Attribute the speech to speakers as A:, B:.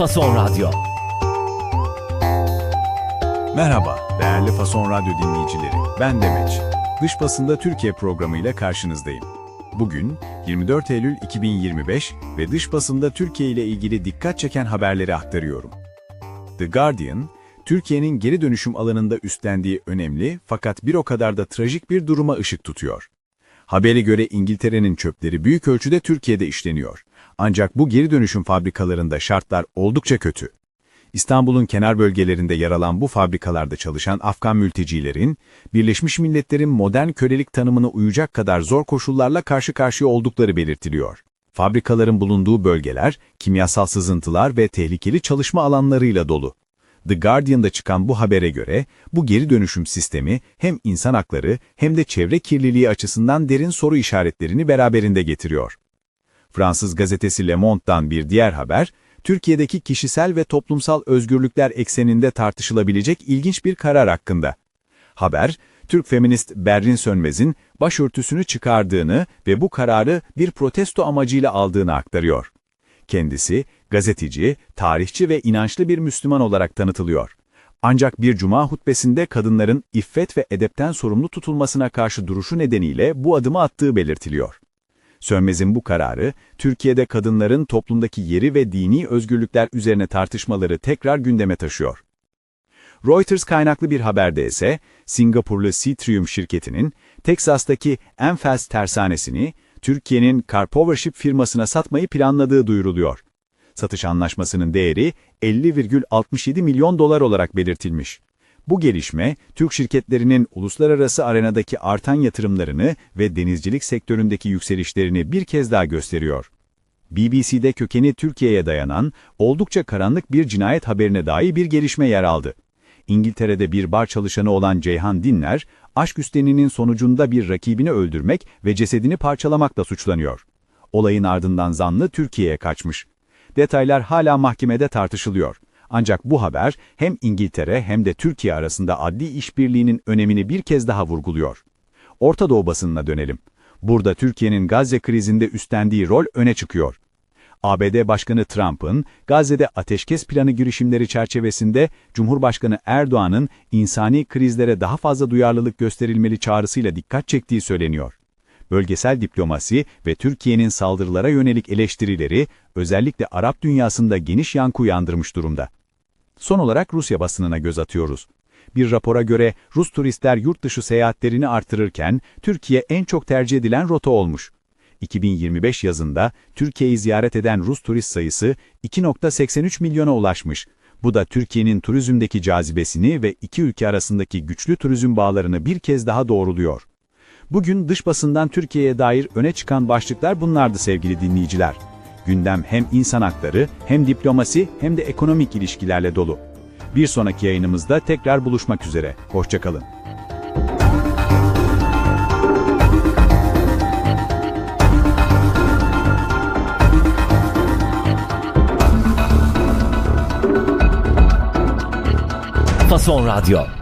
A: Fason Radyo.
B: Merhaba değerli Fason Radyo dinleyicileri. Ben Demeç. Dış Basında Türkiye programıyla karşınızdayım. Bugün 24 Eylül 2025 ve dış basında Türkiye ile ilgili dikkat çeken haberleri aktarıyorum. The Guardian, Türkiye'nin geri dönüşüm alanında üstlendiği önemli fakat bir o kadar da trajik bir duruma ışık tutuyor. Habere göre İngiltere'nin çöpleri büyük ölçüde Türkiye'de işleniyor. Ancak bu geri dönüşüm fabrikalarında şartlar oldukça kötü. İstanbul'un kenar bölgelerinde yer alan bu fabrikalarda çalışan Afgan mültecilerin, Birleşmiş Milletler'in modern kölelik tanımına uyacak kadar zor koşullarla karşı karşıya oldukları belirtiliyor. Fabrikaların bulunduğu bölgeler, kimyasal sızıntılar ve tehlikeli çalışma alanlarıyla dolu. The Guardian'da çıkan bu habere göre, bu geri dönüşüm sistemi hem insan hakları hem de çevre kirliliği açısından derin soru işaretlerini beraberinde getiriyor. Fransız gazetesi Le Monde'dan bir diğer haber, Türkiye'deki kişisel ve toplumsal özgürlükler ekseninde tartışılabilecek ilginç bir karar hakkında. Haber, Türk feminist Berrin Sönmez'in başörtüsünü çıkardığını ve bu kararı bir protesto amacıyla aldığını aktarıyor. Kendisi, gazeteci, tarihçi ve inançlı bir Müslüman olarak tanıtılıyor. Ancak bir cuma hutbesinde kadınların iffet ve edepten sorumlu tutulmasına karşı duruşu nedeniyle bu adımı attığı belirtiliyor. Sönmez'in bu kararı, Türkiye'de kadınların toplumdaki yeri ve dini özgürlükler üzerine tartışmaları tekrar gündeme taşıyor. Reuters kaynaklı bir haberde ise, Singapurlu Citrium şirketinin, Teksas'taki Enfels tersanesini, Türkiye'nin Carpowership firmasına satmayı planladığı duyuruluyor. Satış anlaşmasının değeri 50,67 milyon dolar olarak belirtilmiş. Bu gelişme, Türk şirketlerinin uluslararası arenadaki artan yatırımlarını ve denizcilik sektöründeki yükselişlerini bir kez daha gösteriyor. BBC'de kökeni Türkiye'ye dayanan, oldukça karanlık bir cinayet haberine dair bir gelişme yer aldı. İngiltere'de bir bar çalışanı olan Ceyhan Dinler, aşk üsteninin sonucunda bir rakibini öldürmek ve cesedini parçalamakla suçlanıyor. Olayın ardından zanlı Türkiye'ye kaçmış. Detaylar hala mahkemede tartışılıyor. Ancak bu haber hem İngiltere hem de Türkiye arasında adli işbirliğinin önemini bir kez daha vurguluyor. Orta Doğu basınına dönelim. Burada Türkiye'nin Gazze krizinde üstlendiği rol öne çıkıyor. ABD Başkanı Trump'ın Gazze'de ateşkes planı girişimleri çerçevesinde Cumhurbaşkanı Erdoğan'ın insani krizlere daha fazla duyarlılık gösterilmeli çağrısıyla dikkat çektiği söyleniyor. Bölgesel diplomasi ve Türkiye'nin saldırılara yönelik eleştirileri özellikle Arap dünyasında geniş yankı uyandırmış durumda. Son olarak Rusya basınına göz atıyoruz. Bir rapora göre Rus turistler yurt dışı seyahatlerini artırırken Türkiye en çok tercih edilen rota olmuş. 2025 yazında Türkiye'yi ziyaret eden Rus turist sayısı 2.83 milyona ulaşmış. Bu da Türkiye'nin turizmdeki cazibesini ve iki ülke arasındaki güçlü turizm bağlarını bir kez daha doğruluyor. Bugün dış basından Türkiye'ye dair öne çıkan başlıklar bunlardı sevgili dinleyiciler. Gündem hem insan hakları, hem diplomasi, hem de ekonomik ilişkilerle dolu. Bir sonraki yayınımızda tekrar buluşmak üzere. Hoşçakalın.
A: Fason Radyo.